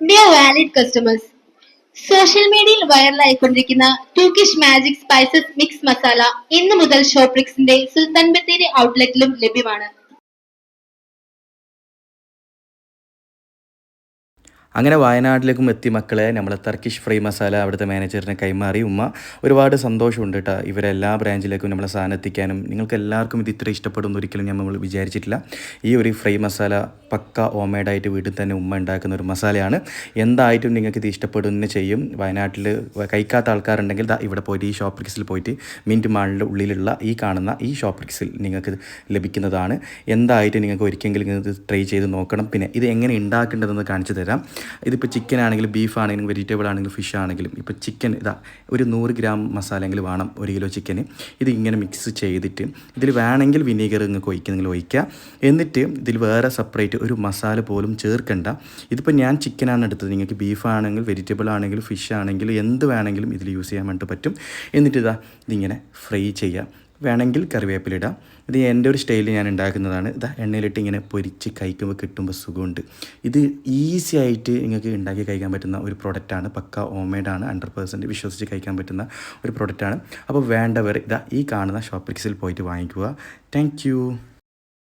Dear valid customers social മീഡിയയിൽ വൈറലായിക്കൊണ്ടിരിക്കുന്ന Turkish magic spices mix masala ഇന്ന് മുതൽ ഷോപ്രിക്സിന്റെ സുൽത്താൻ ബത്തേരി ഔട്ട്ലെറ്റിലും ലഭ്യമാണ്. അങ്ങനെ വയനാട്ടിലേക്കും എത്തി മക്കളെ. നമ്മൾ തർക്കിഷ് ഫ്രൈ മസാല അവിടുത്തെ മാനേജറിനെ കൈമാറി. ഉമ്മ ഒരുപാട് സന്തോഷമുണ്ട് കേട്ടോ ഇവരെല്ലാ ബ്രാഞ്ചിലേക്കും നമ്മളെ സാധനം എത്തിക്കാനും. നിങ്ങൾക്ക് എല്ലാവർക്കും ഇത് ഇത്ര ഇഷ്ടപ്പെടുന്ന ഒരിക്കലും നമ്മൾ വിചാരിച്ചിട്ടില്ല. ഈ ഒരു ഫ്രൈ മസാല പക്ക ഓമേഡായിട്ട് വീട്ടിൽ തന്നെ ഉമ്മ ഉണ്ടാക്കുന്ന ഒരു മസാലയാണ് എന്തായിട്ടും നിങ്ങൾക്ക് ഇത് ഇഷ്ടപ്പെടുന്ന ചെയ്യും. വയനാട്ടിൽ കഴിക്കാത്ത ആൾക്കാരുണ്ടെങ്കിൽ ഇവിടെ പോയിട്ട് ഈ ഷോപ്പ് റിക്സിൽ പോയിട്ട് മിന്റ് മാളിന്റെ ഉള്ളിലുള്ള ഈ കാണുന്ന ഈ ഷോപ്പ് റിക്സിൽ നിങ്ങൾക്ക് ലഭിക്കുന്നതാണ്. എന്തായിട്ടും നിങ്ങൾക്ക് ഒരിക്കലെങ്കിലും ഇത് ട്രൈ ചെയ്ത് നോക്കണം. പിന്നെ ഇത് എങ്ങനെ ഉണ്ടാക്കേണ്ടതെന്ന് കാണിച്ചു തരാം. ഇതിപ്പോൾ ചിക്കൻ ആണെങ്കിലും ബീഫ് ആണെങ്കിലും വെജിറ്റബിൾ ആണെങ്കിലും ഫിഷ് ആണെങ്കിലും ഇപ്പോൾ ചിക്കൻ ഇതാ ഒരു നൂറ് ഗ്രാം മസാല മസാലയെങ്കിലും വേണം ഒരു കിലോ ചിക്കന് ഇത് ഇങ്ങനെ മിക്സ് ചെയ്തിട്ട് ഇതിൽ വേണമെങ്കിൽ വിനീഗർ നിങ്ങൾക്ക് ഒഴിക്കുക നിങ്ങൾ ഒഴിക്കുക. എന്നിട്ട് ഇതിൽ വേറെ സെപ്പറേറ്റ് ഒരു മസാല പോലും ചേർക്കണ്ട. ഇതിപ്പോൾ ഞാൻ ചിക്കനാണ് എടുത്തത്. നിങ്ങൾക്ക് ബീഫ് ആണെങ്കിൽ വെജിറ്റബിൾ ആണെങ്കിലും ഫിഷ് ആണെങ്കിലും എന്ത് വേണമെങ്കിലും ഇതിൽ യൂസ് ചെയ്യാൻ വേണ്ടി പറ്റും. എന്നിട്ട് ഇതാ ഇതിങ്ങനെ ഫ്രൈ ചെയ്യുക. വേണമെങ്കിൽ കറിവേപ്പില ഇടാം. ഇത് എന്റെ ഒരു സ്റ്റൈലിൽ ഞാൻ ഉണ്ടാക്കുന്നതാണ്. ഇതാ എണ്ണയിലിട്ട് ഇങ്ങനെ പൊരിച്ച് കഴിക്കുമ്പോൾ കിട്ടുമ്പോൾ സുഖമുണ്ട്. ഇത് ഈസി ആയിട്ട് നിങ്ങൾക്ക് ഉണ്ടാക്കി കഴിക്കാൻ പറ്റുന്ന ഒരു പ്രൊഡക്റ്റാണ് പക്ക ഓമേഡാണ് ഹൺഡ്രഡ് പേഴ്സന്റ് വിശ്വസിച്ച് കഴിക്കാൻ പറ്റുന്ന ഒരു പ്രൊഡക്റ്റാണ് അപ്പോൾ വേണ്ടവർ ഇതാ ഈ കാണുന്ന ഷോപ്പിക്സിൽ പോയിട്ട് വാങ്ങിക്കുക. താങ്ക്